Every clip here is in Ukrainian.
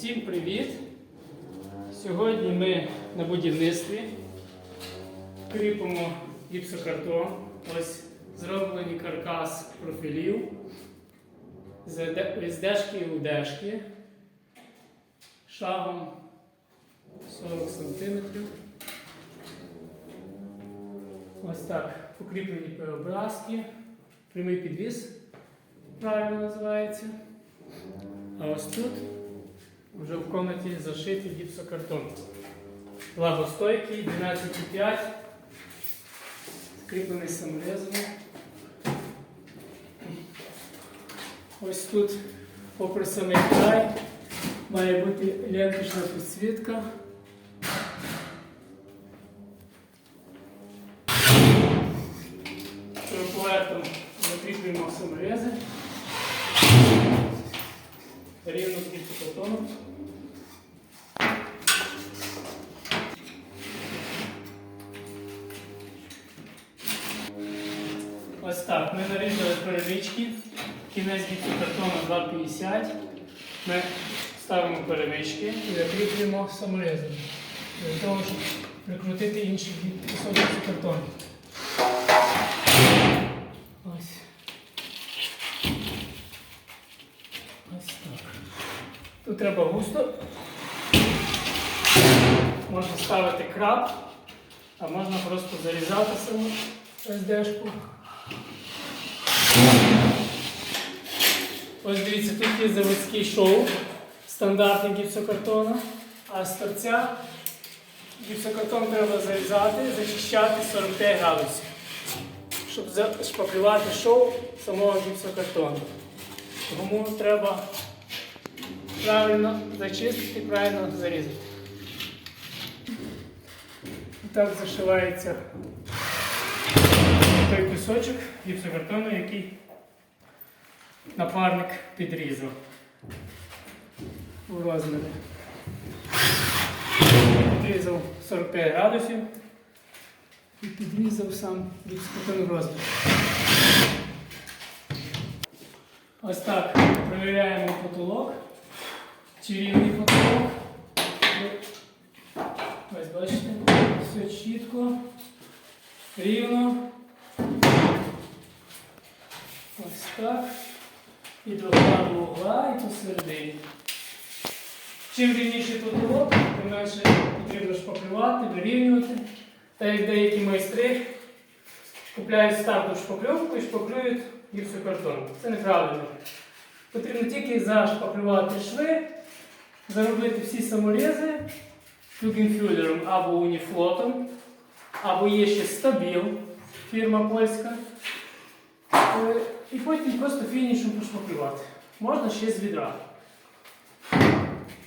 Всім привіт! Сьогодні ми на будівництві кріпимо гіпсокартон. Ось зроблений каркас профілів з де- з дешки і удешки шагом 40 см. Ось так покріплені переобразки, прямий підвіз правильно називається. А ось тут вже в комнаті зашитий гіпсокартон. Лагостойкий 12,5, скріплений саморезом. Ось тут, попри самий край, має бути ленточна підсвітка. Троповертом закріплюємо саморези. Рівно з гіпсокартоном. Ось так. Ми нарізали перемички. Кінець гіпсокартону 2,50. Ми ставимо перемички і закріплюємо саморезом. Для того, щоб прикрутити інші кусок гіпсокартону. Ось. Ось так. Тут треба густо. Можна ставити краб, а можна просто зарізати саму СДшку. Ось дивіться, тут є заводський шоу, стандартний гіпсокартона, а з торця гіпсокартон треба зарізати, зачищати 45 градусів, щоб зашпаклювати шоу самого гіпсокартону. Тому треба правильно зачистити, правильно зарізати. І так зашивається той кусочок гіпсокартону, який напарник підрізав у розмірі. Підрізав 45 градусів і підрізав сам гіпсокартон в розмірі. Ось так перевіряємо потолок. Чи рівний потолок. Ось бачите, все чітко, рівно. Ось так. І правого угла, і посередині. Чим рівніший потолок, тим менше потрібно шпаклювати, вирівнювати. Так як деякі майстри купляють старту шпакльовку і шпаклюють гіпсокартон. Це неправильно. Потрібно тільки зашпаклювати шви, заробити всі саморези фюгенфюлером або уніфлотом, або є ще стабіл, фірма польська. І потім просто фінішем пошпаклювати. Можна ще з відра.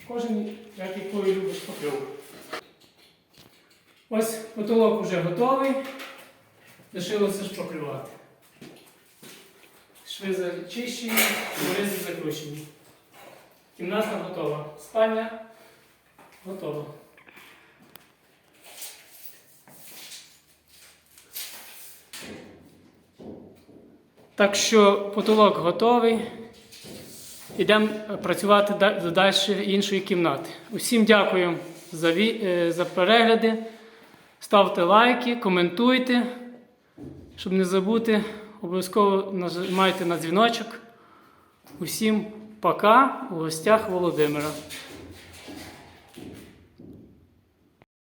Кожен, як якою любить шпакльовку. Ось потолок вже готовий. Лишилося шпаклювати. Шви зачищені, виризи закручені. Кімната готова. Спальня готова. Так що потолок готовий. Йдемо працювати до далі іншої кімнати. Усім дякую за, ві- е, за перегляди. Ставте лайки, коментуйте. Щоб не забути, обов'язково нажимайте на дзвіночок. Усім пока у гостях Володимира.